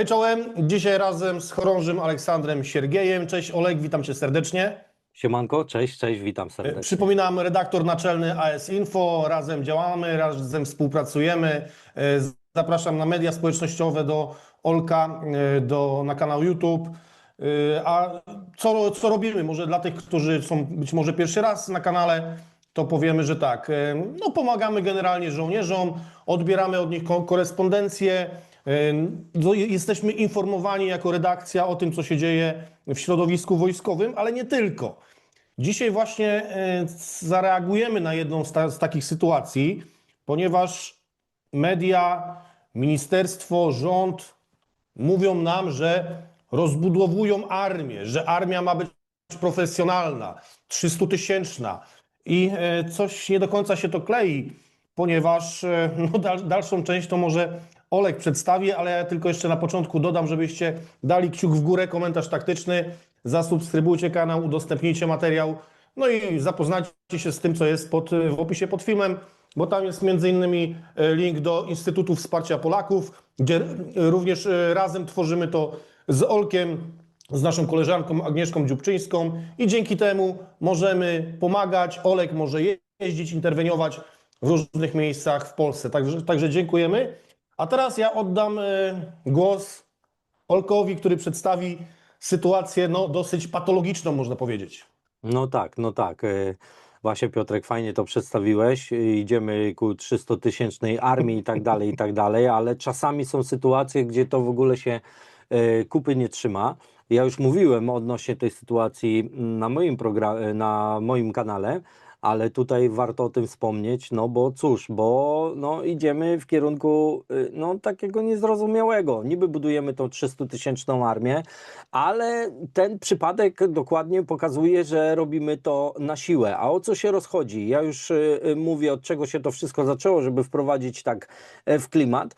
Hej czołem, dzisiaj razem z chorążym Aleksandrem Siergiejem. Cześć Olek, witam cię serdecznie. Siemanko, cześć, cześć, witam E, serdecznie. Przypominam, redaktor naczelny AS Info, razem działamy, razem współpracujemy. E, Zapraszam na media społecznościowe do Olka, e, do, na kanał YouTube. A co, co robimy? Może dla tych, którzy są być może pierwszy raz na kanale, to powiemy, że tak. No, pomagamy generalnie żołnierzom, odbieramy od nich ko- korespondencję. No, Jesteśmy informowani jako redakcja o tym, co się dzieje w środowisku wojskowym, ale nie tylko. Dzisiaj właśnie zareagujemy na jedną z, ta, z takich sytuacji, ponieważ media, ministerstwo, rząd mówią nam, że rozbudowują armię, że armia ma być profesjonalna, 300-tysięczna i e, coś nie do końca się to klei, ponieważ e, no, dal, dalszą część to może Olek przedstawi, ale ja tylko jeszcze na początku dodam, żebyście dali kciuk w górę, komentarz taktyczny, zasubskrybujcie kanał, udostępnijcie materiał, no i zapoznajcie się z tym, co jest pod, w opisie pod filmem, bo tam jest między innymi e, link do Instytutu Wsparcia Polaków, gdzie również e, razem tworzymy to z Olkiem, z naszą koleżanką Agnieszką Dziubczyńską i dzięki temu możemy pomagać. Olek może je- jeździć, interweniować w różnych miejscach w Polsce. Także, także dziękujemy. A teraz ja oddam e, głos Olkowi, który przedstawi sytuację no, dosyć patologiczną, można powiedzieć. No tak, no tak. e, Właśnie Piotrek, fajnie to przedstawiłeś. e, Idziemy ku 300-tysięcznej armii i tak dalej, i tak dalej, ale czasami są sytuacje, gdzie to w ogóle się kupy nie trzyma. Ja już mówiłem odnośnie tej sytuacji na moim na moim kanale, ale tutaj warto o tym wspomnieć, no bo cóż, bo no, idziemy w kierunku y, no, takiego niezrozumiałego. Niby budujemy tą 300-tysięczną armię, ale ten przypadek dokładnie pokazuje, że robimy to na siłę. A o co się rozchodzi? Ja już y, y, mówię, od czego się to wszystko zaczęło, żeby wprowadzić tak e, w klimat.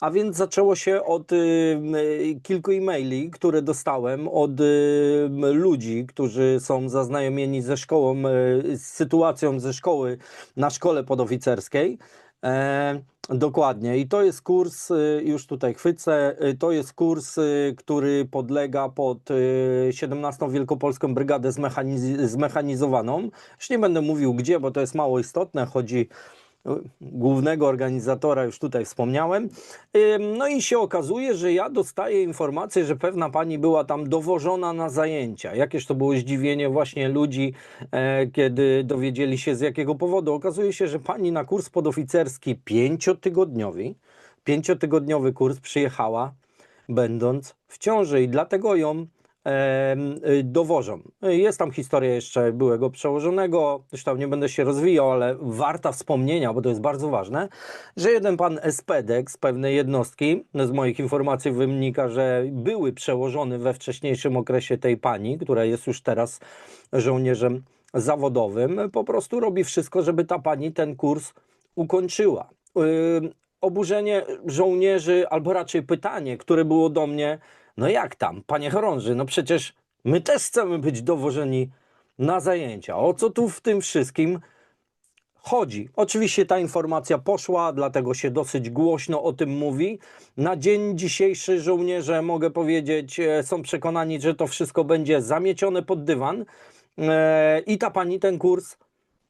A więc zaczęło się od y, y, kilku e-maili, które dostałem od y, ludzi, którzy są zaznajomieni ze szkołą, y, z sytuacją ze szkoły na szkole podoficerskiej. E, dokładnie. I to jest kurs, y, już tutaj chwycę, y, to jest kurs, który podlega pod y, 17 Wielkopolską Brygadę zmechaniz- Zmechanizowaną. Już nie będę mówił gdzie, bo to jest mało istotne. Chodzi głównego organizatora, już tutaj wspomniałem. No i się okazuje, że ja dostaję informację, że pewna pani była tam dowożona na zajęcia. Jakież to było zdziwienie właśnie ludzi, e, kiedy dowiedzieli się z jakiego powodu. Okazuje się, że pani na kurs podoficerski pięciotygodniowy, pięciotygodniowy kurs przyjechała, będąc w ciąży i dlatego ją dowożą. Jest tam historia jeszcze byłego przełożonego, zresztą nie będę się rozwijał, ale warta wspomnienia, bo to jest bardzo ważne, że jeden pan Espedek z pewnej jednostki, no z moich informacji wynika, że były przełożony we wcześniejszym okresie tej pani, która jest już teraz żołnierzem zawodowym, po prostu robi wszystko, żeby ta pani ten kurs ukończyła. Ym, Oburzenie żołnierzy, albo raczej pytanie, które było do mnie, no jak tam, panie chorąży, no przecież my też chcemy być dowożeni na zajęcia. O co tu w tym wszystkim chodzi? Oczywiście ta informacja poszła, dlatego się dosyć głośno o tym mówi. Na dzień dzisiejszy żołnierze, mogę powiedzieć, e, są przekonani, że to wszystko będzie zamiecione pod dywan e, i ta pani ten kurs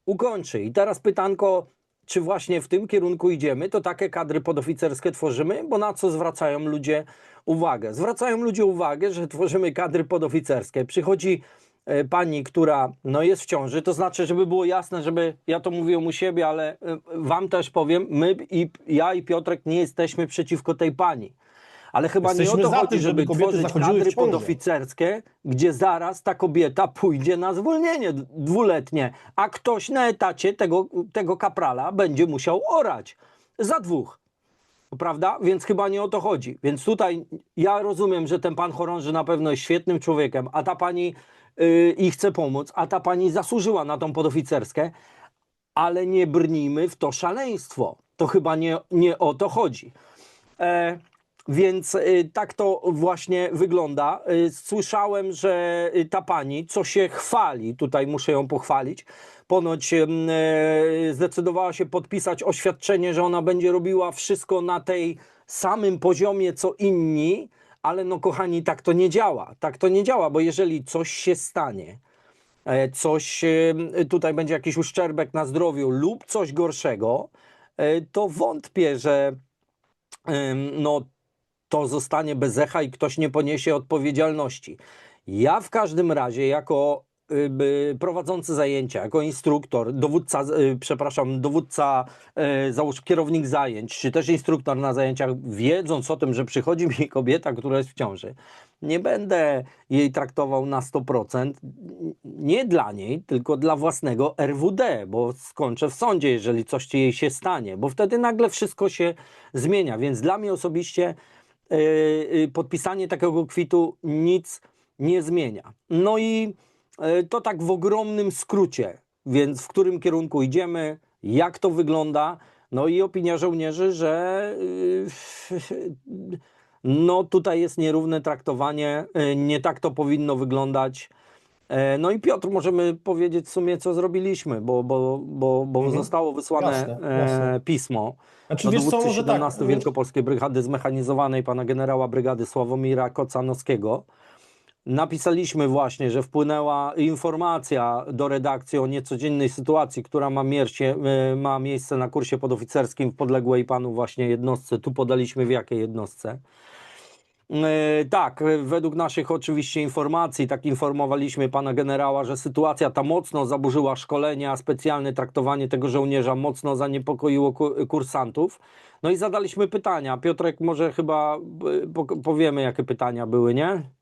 ukończy. I teraz pytanko, czy właśnie w tym kierunku idziemy, to takie kadry podoficerskie tworzymy, bo na co zwracają ludzie uwagę? Zwracają ludzie uwagę, że tworzymy kadry podoficerskie. Przychodzi e, pani, która no, jest w ciąży, to znaczy, żeby było jasne, żeby ja to mówiłem u siebie, ale e, wam też powiem, my i ja i Piotrek nie jesteśmy przeciwko tej pani. Ale chyba Jesteśmy nie o to chodzi, tym, żeby żeby, tworzyć kadry podoficerskie, gdzie zaraz ta kobieta pójdzie na zwolnienie dwuletnie, a ktoś na etacie tego, tego kaprala będzie musiał orać za dwóch. Prawda? Więc chyba nie o to chodzi. Więc tutaj ja rozumiem, że ten pan chorąży na pewno jest świetnym człowiekiem, a ta pani yy, i chce pomóc, a ta pani zasłużyła na tą podoficerskę, ale nie brnijmy w to szaleństwo. To chyba nie, nie o to chodzi. E, więc y, tak to właśnie wygląda. Y, Słyszałem, że y, ta pani, co się chwali, tutaj muszę ją pochwalić, ponoć e, zdecydowała się podpisać oświadczenie, że ona będzie robiła wszystko na tej samym poziomie co inni, ale no kochani, tak to nie działa. Tak to nie działa, bo jeżeli coś się stanie, e, coś tutaj będzie jakiś uszczerbek na zdrowiu lub coś gorszego, e, to wątpię, że no, to zostanie bez echa i ktoś nie poniesie odpowiedzialności. Ja w każdym razie jako prowadzący zajęcia, jako instruktor, dowódca, y, przepraszam, dowódca, y, załóż kierownik zajęć, czy też instruktor na zajęciach, wiedząc o tym, że przychodzi mi kobieta, która jest w ciąży, nie będę jej traktował na 100%, nie dla niej, tylko dla własnego RWD, bo skończę w sądzie, jeżeli coś jej się stanie, bo wtedy nagle wszystko się zmienia, więc dla mnie osobiście podpisanie takiego kwitu nic nie zmienia. No i to tak w ogromnym skrócie, więc w którym kierunku idziemy, jak to wygląda, no i opinia żołnierzy, że yy, no tutaj jest nierówne traktowanie, yy, nie tak to powinno wyglądać. E, No i Piotr, możemy powiedzieć w sumie, co zrobiliśmy, bo, bo, bo, bo Mhm. zostało wysłane Jasne, e, jasne. pismo Znaczy, do co, dowódcy może tak, 17 Wielkopolskiej Brygady Zmechanizowanej, pana generała brygady Sławomira Kocanowskiego. Napisaliśmy właśnie, że wpłynęła informacja do redakcji o niecodziennej sytuacji, która ma, miercie, e, ma miejsce na kursie podoficerskim w podległej panu właśnie jednostce. Tu podaliśmy w jakiej jednostce. E, Tak, według naszych oczywiście informacji, tak informowaliśmy pana generała, że sytuacja ta mocno zaburzyła szkolenia, specjalne traktowanie tego żołnierza mocno zaniepokoiło ku- kursantów. No i zadaliśmy pytania. Piotrek, może chyba e, po- powiemy, jakie pytania były, nie?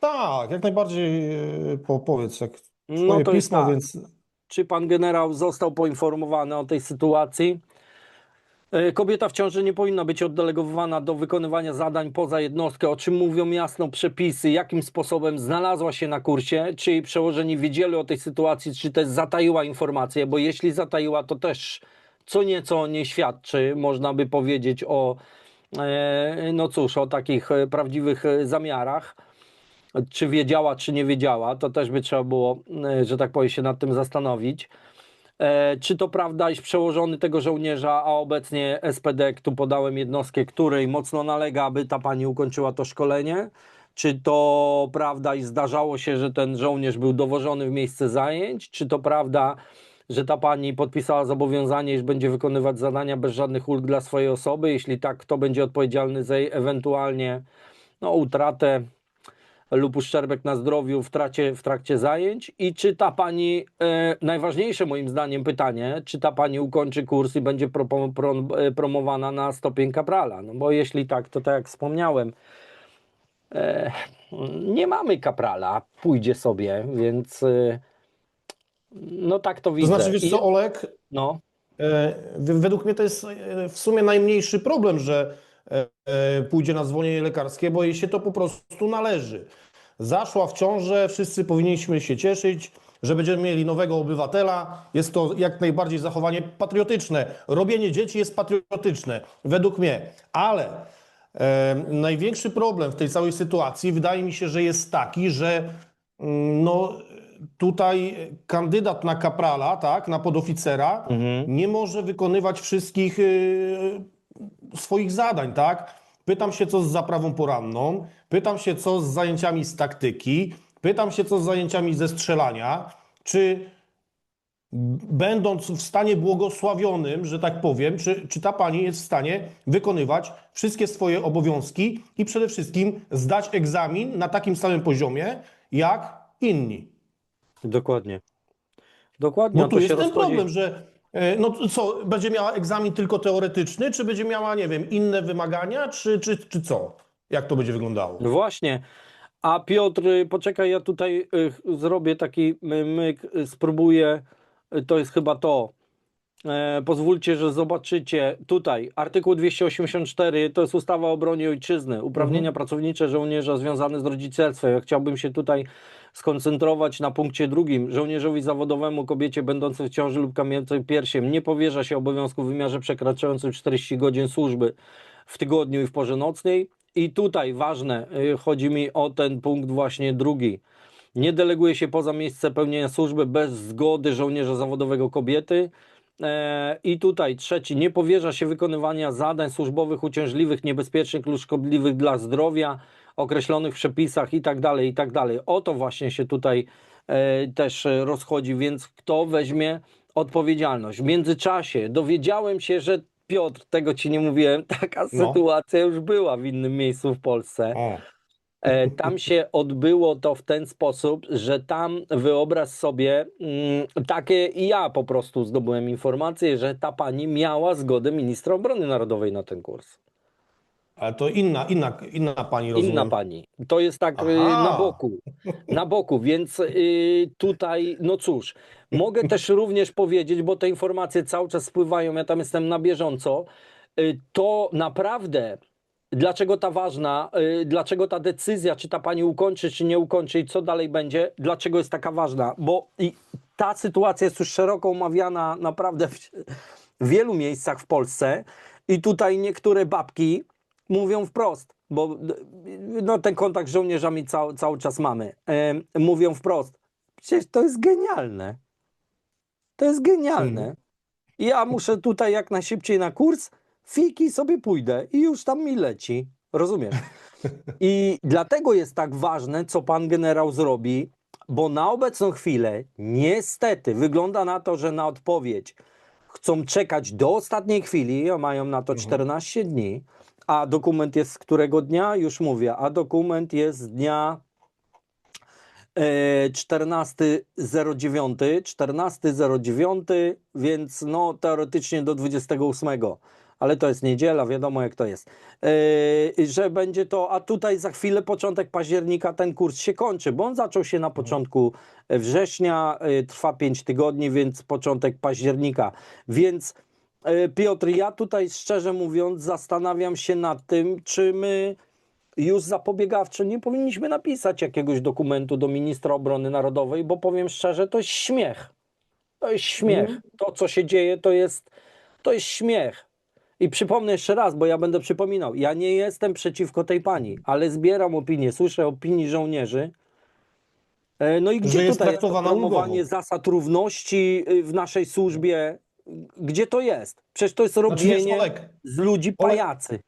Tak, jak najbardziej e, po, powiedz, jak No to jest pismo, tak. więc Czy pan generał został poinformowany o tej sytuacji? E, Kobieta w ciąży nie powinna być oddelegowana do wykonywania zadań poza jednostkę, o czym mówią jasno przepisy, jakim sposobem znalazła się na kursie, czy jej przełożeni wiedzieli o tej sytuacji, czy też zataiła informacje, bo jeśli zataiła, to też co nieco nie świadczy, można by powiedzieć o, e, no cóż, o takich e, prawdziwych e, zamiarach czy wiedziała, czy nie wiedziała, to też by trzeba było, e, że tak powiem, się nad tym zastanowić. E, Czy to prawda, iż przełożony tego żołnierza, a obecnie SPD, tu podałem jednostkę, której mocno nalega, aby ta pani ukończyła to szkolenie? Czy to prawda i zdarzało się, że ten żołnierz był dowożony w miejsce zajęć? Czy to prawda, że ta pani podpisała zobowiązanie, iż będzie wykonywać zadania bez żadnych ulg dla swojej osoby? Jeśli tak, kto będzie odpowiedzialny za jej ewentualnie no, utratę lub uszczerbek na zdrowiu w, tracie, w trakcie zajęć? I czy ta pani, e, najważniejsze moim zdaniem pytanie, czy ta pani ukończy kurs i będzie pro, pro, e, promowana na stopień kaprala, no bo jeśli tak, to tak jak wspomniałem, e, nie mamy kaprala, pójdzie sobie, więc e, no tak to to widzę. znaczy, wiesz co, Olek, no, Według mnie to jest w sumie najmniejszy problem, że pójdzie na zwolnienie lekarskie, bo jej się to po prostu należy. Zaszła w ciążę, wszyscy powinniśmy się cieszyć, że będziemy mieli nowego obywatela. Jest to jak najbardziej zachowanie patriotyczne. Robienie dzieci jest patriotyczne, według mnie. Ale e, największy problem w tej całej sytuacji wydaje mi się, że jest taki, że mm, no, tutaj kandydat na kaprala, tak, na podoficera, nie może wykonywać wszystkich y, swoich zadań, tak? Pytam się, co z zaprawą poranną, pytam się, co z zajęciami z taktyki, pytam się, co z zajęciami ze strzelania, czy będąc w stanie błogosławionym, że tak powiem, czy, czy ta pani jest w stanie wykonywać wszystkie swoje obowiązki i przede wszystkim zdać egzamin na takim samym poziomie jak inni. dokładnie. Dokładnie, No tu jest ten rozchodzi. problem, że no co, będzie miała egzamin tylko teoretyczny, czy będzie miała, nie wiem, inne wymagania, czy, czy, czy co? Jak to będzie wyglądało? No Właśnie. A Piotr, poczekaj, ja tutaj y, zrobię taki my- myk, spróbuję. To jest chyba to. E, pozwólcie, że zobaczycie tutaj artykuł 284 to jest ustawa o obronie ojczyzny, uprawnienia pracownicze żołnierza związane z rodzicielstwem. Ja chciałbym się tutaj skoncentrować na punkcie drugim. Żołnierzowi zawodowemu, kobiecie będącej w ciąży lub kamieniącej piersiem nie powierza się obowiązku w wymiarze przekraczającym 40 godzin służby w tygodniu i w porze nocnej. I tutaj ważne, y, chodzi mi o ten punkt właśnie drugi. Nie deleguje się poza miejsce pełnienia służby bez zgody żołnierza zawodowego kobiety. E, I tutaj trzeci, nie powierza się wykonywania zadań służbowych uciążliwych, niebezpiecznych lub szkodliwych dla zdrowia określonych przepisach i tak dalej, i tak dalej. O to właśnie się tutaj e, też rozchodzi, więc kto weźmie odpowiedzialność? W międzyczasie dowiedziałem się, że Piotr, tego ci nie mówiłem, taka No. sytuacja już była w innym miejscu w Polsce. O, Tam się odbyło to w ten sposób, że tam wyobraź sobie, mm, takie i ja po prostu zdobyłem informację, że ta pani miała zgodę ministra obrony narodowej na ten kurs. ale to inna, inna, inna pani rozumiem. Inna pani. To jest tak y, Aha. na boku. Na boku, więc y, tutaj, no cóż, mogę też również powiedzieć, bo te informacje cały czas spływają, ja tam jestem na bieżąco, y, to naprawdę. Dlaczego ta ważna, y, dlaczego ta decyzja, czy ta pani ukończy, czy nie ukończy i co dalej będzie, dlaczego jest taka ważna? Bo i ta sytuacja jest już szeroko omawiana naprawdę w, w wielu miejscach w Polsce i tutaj niektóre babki mówią wprost, bo no, ten kontakt z żołnierzami cały, cały czas mamy. Mówią wprost, przecież to jest genialne. To jest genialne. Hmm. Ja muszę tutaj jak najszybciej na kurs, fiki sobie pójdę i już tam mi leci. Rozumiesz? I dlatego jest tak ważne, co pan generał zrobi, bo na obecną chwilę niestety wygląda na to, że na odpowiedź chcą czekać do ostatniej chwili, mają na to 14 dni, a dokument jest z którego dnia? Już mówię, a dokument jest z dnia e, 14.09, 14.09, więc no teoretycznie do 28, ale to jest niedziela, wiadomo jak to jest. E, że będzie to, a tutaj za chwilę początek października ten kurs się kończy, bo on zaczął się na początku września, e, trwa 5 tygodni, więc początek października. Więc e, Piotr, ja tutaj szczerze mówiąc zastanawiam się nad tym, czy my już zapobiegawczo nie powinniśmy napisać jakiegoś dokumentu do ministra obrony narodowej, bo powiem szczerze, to jest śmiech. To jest śmiech. To, co się dzieje, to jest, to jest śmiech. I przypomnę jeszcze raz, bo ja będę przypominał, ja nie jestem przeciwko tej pani, ale zbieram opinię, słyszę opinii żołnierzy. E, No i gdzie jest tutaj jest promowanie zasad równości y, w naszej służbie? Gdzie to jest? Przecież to jest Znaczy, robienie Olek, z ludzi Olek- pajacy.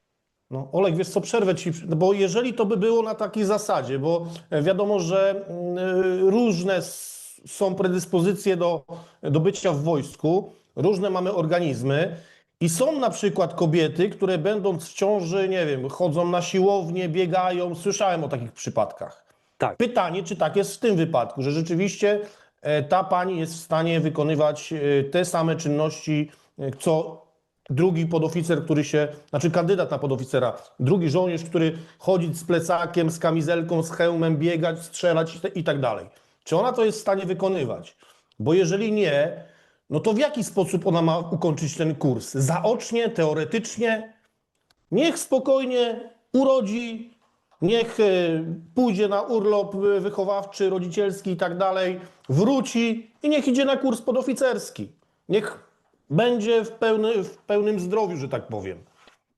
No, Olek, wiesz co, przerwę ci, bo jeżeli to by było na takiej zasadzie, bo e, wiadomo, że mm, różne s- są predyspozycje do, do bycia w wojsku, różne mamy organizmy i są na przykład kobiety, które będąc w ciąży, nie wiem, chodzą na siłownię, biegają, słyszałem o takich przypadkach. Tak. Pytanie, czy tak jest w tym wypadku, że rzeczywiście e, ta pani jest w stanie wykonywać e, te same czynności, e, co drugi podoficer, który się, znaczy kandydat na podoficera, drugi żołnierz, który chodzić z plecakiem, z kamizelką, z hełmem, biegać, strzelać i tak dalej. Czy ona to jest w stanie wykonywać? Bo jeżeli nie, no to w jaki sposób ona ma ukończyć ten kurs? Zaocznie, teoretycznie? Niech spokojnie urodzi, niech e, pójdzie na urlop wychowawczy, rodzicielski i tak dalej, wróci i niech idzie na kurs podoficerski. Niech będzie w, pełny, w pełnym zdrowiu, że tak powiem.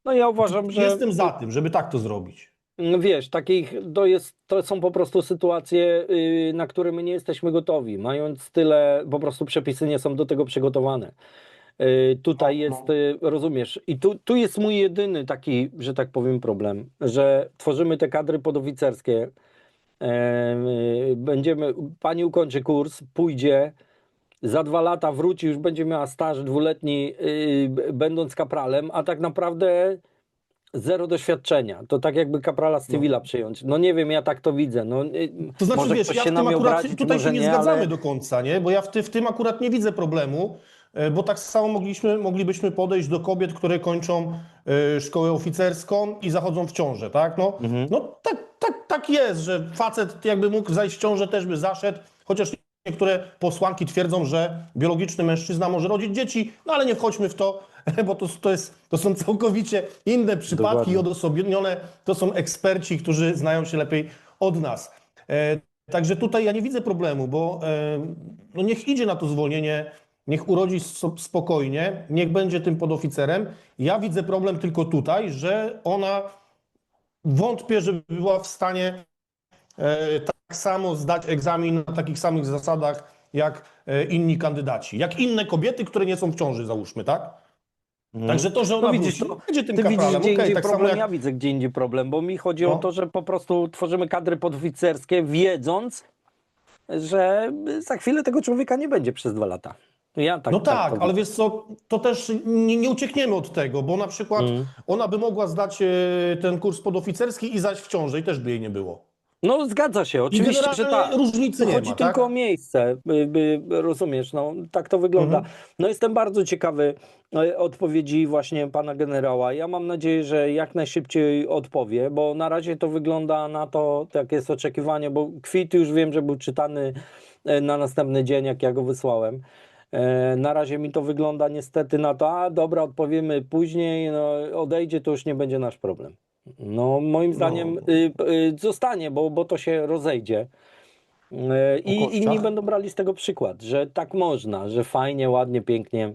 No ja uważam, że Jestem za tym, żeby tak to zrobić. No Wiesz, takich to jest, to są po prostu sytuacje, yy, na które my nie jesteśmy gotowi. Mając tyle, po prostu przepisy nie są do tego przygotowane. Yy, tutaj No, jest, yy, rozumiesz, i tu, tu jest mój jedyny taki, że tak powiem, problem, że tworzymy te kadry podoficerskie. Yy, będziemy, pani ukończy kurs, pójdzie, za dwa lata wróci, już będzie miała staż dwuletni, yy, będąc kapralem, a tak naprawdę zero doświadczenia. To tak jakby kaprala z cywila przyjąć. No nie wiem, ja tak to widzę. No, yy, To znaczy, może wiesz, ktoś ja się w tym akurat, obrazić, tutaj się nie nie, zgadzamy ale... do końca, nie? Bo ja w, ty, w tym akurat nie widzę problemu, e, bo tak samo mogliśmy, moglibyśmy podejść do kobiet, które kończą e, szkołę oficerską i zachodzą w ciążę, tak? No, Mhm. no tak, tak, tak jest, że facet jakby mógł zajść w ciążę, też by zaszedł, chociaż niektóre posłanki twierdzą, że biologiczny mężczyzna może rodzić dzieci, no ale nie wchodźmy w to, bo to, to, jest, to są całkowicie inne przypadki Dokładnie. i odosobnione, to są eksperci, którzy znają się lepiej od nas. E, Także tutaj ja nie widzę problemu, bo e, no niech idzie na to zwolnienie, niech urodzi spokojnie, niech będzie tym podoficerem. Ja widzę problem tylko tutaj, że ona wątpię, żeby była w stanie e, tak samo zdać egzamin na takich samych zasadach jak e, inni kandydaci, jak inne kobiety, które nie są w ciąży, załóżmy, tak? Także to, że ona No widzisz, wróci, to- będzie tym Ty widzisz gdzie Okej, indziej tak problem, jak ja widzę gdzie indziej problem, bo mi chodzi o No. to, że po prostu tworzymy kadry podoficerskie, wiedząc, że za chwilę tego człowieka nie będzie przez dwa lata. Ja tak, No tak, to ale wiesz co, to też nie, nie uciekniemy od tego, bo na przykład Mm. ona by mogła zdać e, ten kurs podoficerski i zaś w ciąży i też by jej nie było. No zgadza się, oczywiście, że tak. różnicy nie Chodzi ma, tylko tak? o miejsce, by, by, rozumiesz, no tak to wygląda. Mhm. No jestem bardzo ciekawy e, odpowiedzi właśnie pana generała. Ja mam nadzieję, że jak najszybciej odpowie, bo na razie to wygląda na to, jak jest oczekiwanie, bo kwit już wiem, że był czytany e, na następny dzień, jak ja go wysłałem. E, Na razie mi to wygląda niestety na to, a dobra, odpowiemy później, no, odejdzie, to już nie będzie nasz problem. No, moim zdaniem No. y, y, zostanie, bo, bo to się rozejdzie. Y, I inni będą brali z tego przykład, że tak można, że fajnie, ładnie, pięknie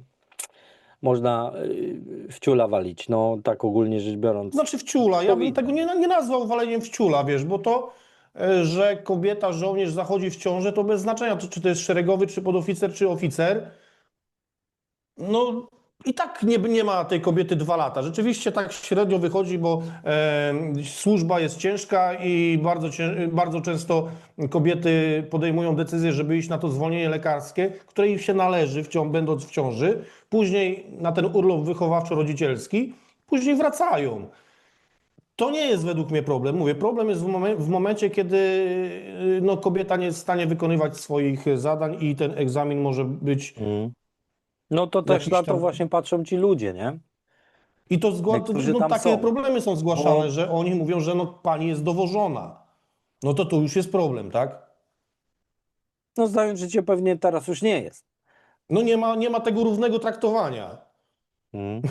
można y, w ciula walić. No, tak ogólnie rzecz biorąc. Znaczy wciula, ja bym tego nie, nie nazwał waleniem wciula, wiesz, bo to, e, że kobieta, żołnierz zachodzi w ciążę, to bez znaczenia, czy, czy to jest szeregowy, czy podoficer, czy oficer. No i tak nie, nie ma tej kobiety dwa lata. Rzeczywiście tak średnio wychodzi, bo e, służba jest ciężka i bardzo, bardzo często kobiety podejmują decyzję, żeby iść na to zwolnienie lekarskie, które im się należy, wciąż, będąc w ciąży, później na ten urlop wychowawczo-rodzicielski, później wracają. To nie jest według mnie problem. Mówię, problem jest w, momen- w momencie, kiedy no, kobieta nie jest w stanie wykonywać swoich zadań i ten egzamin może być. Mm. No to też Jakiś na to tam- właśnie patrzą ci ludzie, nie? I to zgła- Niektórzy no, tam takie są. problemy są zgłaszane, Bo- że oni mówią, że no, pani jest dowożona. No to tu już jest problem, tak? No zdając życie pewnie teraz już nie jest. No nie ma, nie ma tego równego traktowania. Mm.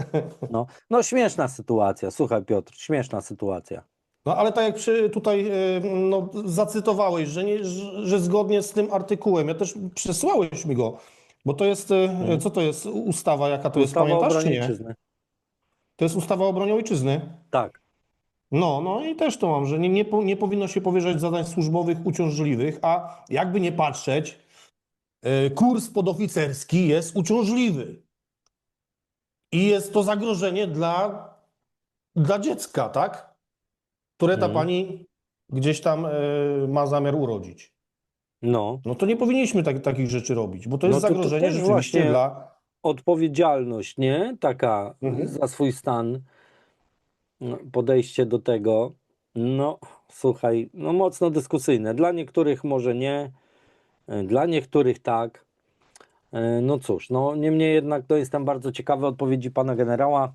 No, no śmieszna sytuacja, słuchaj Piotr, śmieszna sytuacja. No ale tak jak przy, tutaj y, no, zacytowałeś, że, nie, że, że zgodnie z tym artykułem, ja też przesłałeś mi go, bo to jest, y, co to jest ustawa, jaka to jest, Mhm. Ustawa o pamiętasz czy nie? ojczyzny. To jest ustawa o obronie ojczyzny. Tak. No, no i też to mam, że nie, nie, nie powinno się powierzać zadań służbowych uciążliwych, a jakby nie patrzeć, y, kurs podoficerski jest uciążliwy. I jest to zagrożenie dla, dla dziecka, tak? Które ta Mhm. pani gdzieś tam y, ma zamiar urodzić. No, No to nie powinniśmy tak, takich rzeczy robić, bo to jest No to- to zagrożenie też rzeczywiście właśnie- dla. odpowiedzialność, nie? Taka Mhm. za swój stan, no, podejście do tego. No, słuchaj, no mocno dyskusyjne. Dla niektórych może nie, e, dla niektórych tak. E, No cóż, no niemniej jednak to jestem bardzo ciekawy odpowiedzi pana generała.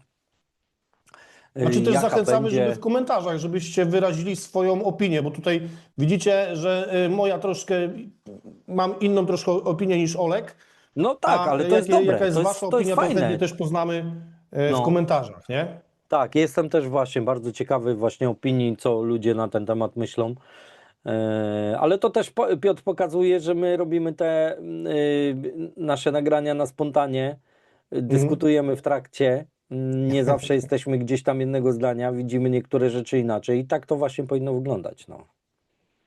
Znaczy też zachęcamy, będzie- żeby w komentarzach, żebyście wyrazili swoją opinię, bo tutaj widzicie, że y, moja troszkę, mam inną troszkę opinię niż Olek. No tak, ale to jakie- jest dobre, Jaka jest to jest, wasza to jest opinia, to fajne. chętnie też poznamy w No. komentarzach, nie? Tak, jestem też właśnie bardzo ciekawy właśnie opinii, co ludzie na ten temat myślą. E, Ale to też Piotr pokazuje, że my robimy te y, nasze nagrania na spontanie, y, dyskutujemy w trakcie, nie zawsze jesteśmy gdzieś tam jednego zdania, widzimy niektóre rzeczy inaczej i tak to właśnie powinno wyglądać. No.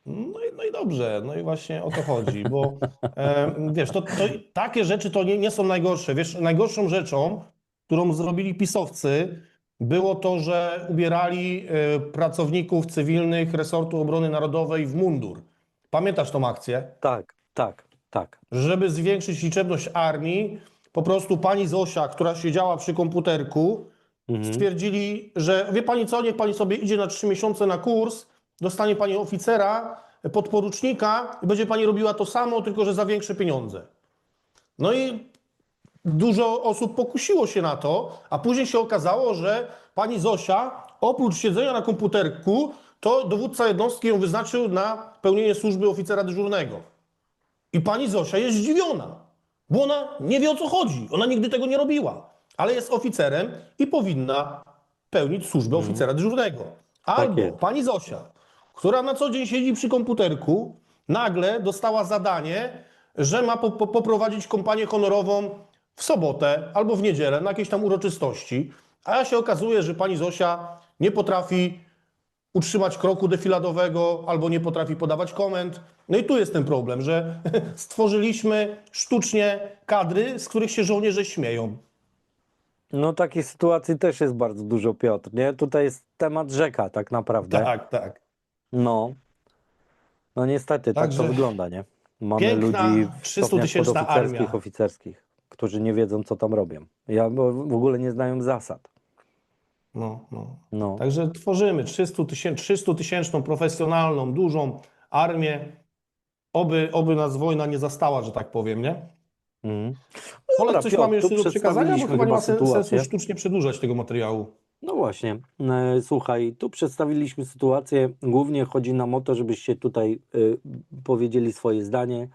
No i, no i dobrze, no i właśnie o to chodzi, bo e, wiesz, to, to, takie rzeczy to nie, nie są najgorsze. Wiesz, najgorszą rzeczą, którą zrobili pisowcy, było to, że ubierali e, pracowników cywilnych resortu obrony narodowej w mundur. Pamiętasz tą akcję? Tak, tak, tak. Żeby zwiększyć liczebność armii, po prostu pani Zosia, która siedziała przy komputerku, Mhm. stwierdzili, że wie pani co, niech pani sobie idzie na trzy miesiące na kurs, dostanie pani oficera, podporucznika i będzie pani robiła to samo, tylko że za większe pieniądze. No i dużo osób pokusiło się na to, a później się okazało, że pani Zosia, oprócz siedzenia na komputerku, to dowódca jednostki ją wyznaczył na pełnienie służby oficera dyżurnego. I pani Zosia jest zdziwiona, bo ona nie wie o co chodzi. Ona nigdy tego nie robiła, ale jest oficerem i powinna pełnić służbę oficera dyżurnego. Albo jest. pani Zosia, która na co dzień siedzi przy komputerku, nagle dostała zadanie, że ma po, po, poprowadzić kompanię honorową w sobotę albo w niedzielę na jakieś tam uroczystości, a się okazuje, że pani Zosia nie potrafi utrzymać kroku defiladowego albo nie potrafi podawać komend. No i tu jest ten problem, że stworzyliśmy sztucznie kadry, z których się żołnierze śmieją. No takich sytuacji też jest bardzo dużo, Piotr, nie? Tutaj jest temat rzeka tak naprawdę. Tak, tak. No. No niestety, tak Także to wygląda, nie? Mamy piękna, ludzi w 300 stopniach tysięczna armia. oficerskich, którzy nie wiedzą, co tam robią. Ja w ogóle nie znają zasad. No, no. No. Także tworzymy 300 tysięczną, 300 tysięczną profesjonalną, dużą armię. Oby, oby nas wojna nie zastała, że tak powiem, nie? Olek, Dobra, coś Piotr, mamy jeszcze do przekazania, bo chyba nie ma sen- sensu sytuację. sztucznie przedłużać tego materiału. No właśnie, e, słuchaj, tu przedstawiliśmy sytuację. Głównie chodzi nam o to, żebyście tutaj y, powiedzieli swoje zdanie,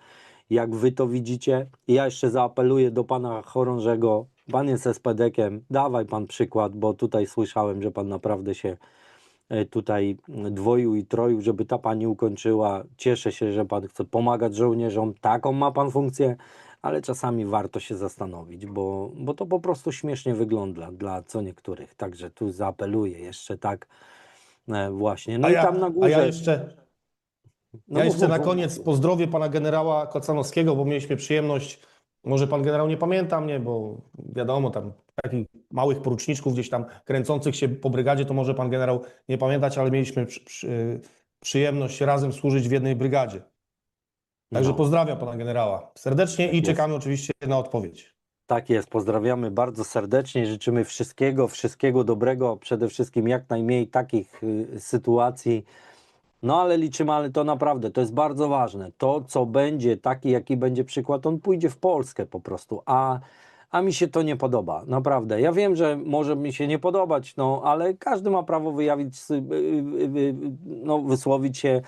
jak wy to widzicie. Ja jeszcze zaapeluję do pana chorążego. Pan jest SPD-kiem, dawaj pan przykład, bo tutaj słyszałem, że pan naprawdę się e, tutaj dwoił i troił, żeby ta pani ukończyła. Cieszę się, że pan chce pomagać żołnierzom. Taką ma pan funkcję, ale czasami warto się zastanowić, bo, bo to po prostu śmiesznie wygląda dla co niektórych. Także tu zaapeluję jeszcze tak e, właśnie. No a, i ja, tam na a górze. ja jeszcze, no ja jeszcze na koniec pozdrowię pana generała Kocanowskiego, bo mieliśmy przyjemność, może pan generał nie pamięta mnie, bo wiadomo, tam takich małych poruczniczków gdzieś tam kręcących się po brygadzie, to może pan generał nie pamiętać, ale mieliśmy przy, przy, przyjemność razem służyć w jednej brygadzie. Także No. pozdrawiam pana generała serdecznie i jest. czekamy oczywiście na odpowiedź. Tak jest, pozdrawiamy bardzo serdecznie, życzymy wszystkiego, wszystkiego dobrego, przede wszystkim jak najmniej takich y, sytuacji. No ale liczymy, ale to naprawdę, to jest bardzo ważne. To, co będzie, taki jaki będzie przykład, on pójdzie w Polskę po prostu, a, a mi się to nie podoba, naprawdę. Ja wiem, że może mi się nie podobać, no ale każdy ma prawo wyjawić, y, y, y, no, wysłowić się,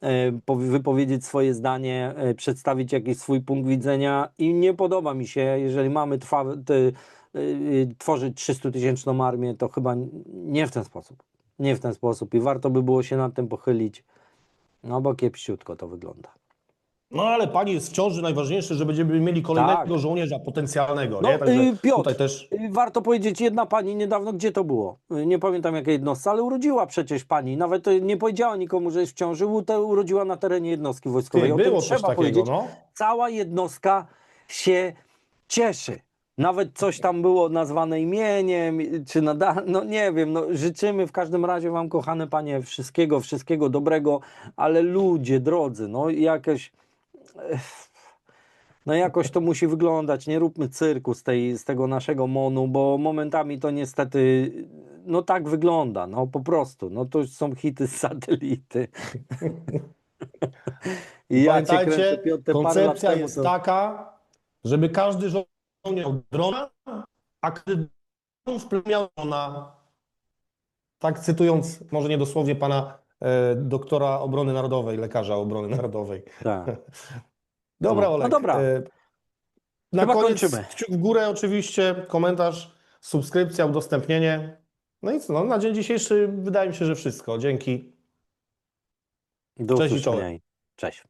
e, powi- wypowiedzieć swoje zdanie, e, przedstawić jakiś swój punkt widzenia i nie podoba mi się, jeżeli mamy tworzyć 300-tysięczną armię, to chyba nie w ten sposób. Nie w ten sposób i warto by było się nad tym pochylić, no bo kiepściutko to wygląda. No ale pani jest w ciąży, najważniejsze, że będziemy mieli kolejnego Tak. żołnierza potencjalnego, No, nie? Y, Piotr, tutaj też... Y, Warto powiedzieć, jedna pani niedawno, gdzie to było? Y, Nie pamiętam jakiej jednostce, ale urodziła przecież pani. Nawet y, nie powiedziała nikomu, że jest w ciąży, u- te urodziła na terenie jednostki wojskowej. Ty, O tym było coś trzeba takiego, powiedzieć. no. Cała jednostka się cieszy. Nawet coś tam było nazwane imieniem, czy nadal, no nie wiem, no życzymy w każdym razie wam, kochane panie, wszystkiego, wszystkiego dobrego, ale ludzie, drodzy, no jakieś, no jakoś to musi wyglądać, nie róbmy cyrku z, tej, z tego naszego monu, bo momentami to niestety, no tak wygląda, no po prostu, no to są hity z satelity. I ja Pamiętajcie, kręcę, Piotr, koncepcja jest to- taka, żeby każdy żołnierz miał drona, a każdy dron miał drona. Tak cytując, może nie dosłownie pana e, doktora obrony narodowej, lekarza obrony narodowej. Tak. Dobra, No, no Olek. dobra. e, Na Chyba koniec kończymy. kciuk w górę oczywiście, komentarz, subskrypcja, udostępnienie. No i co, no, na dzień dzisiejszy wydaje mi się, że wszystko. Dzięki. Do Cześć i czołem. Cześć.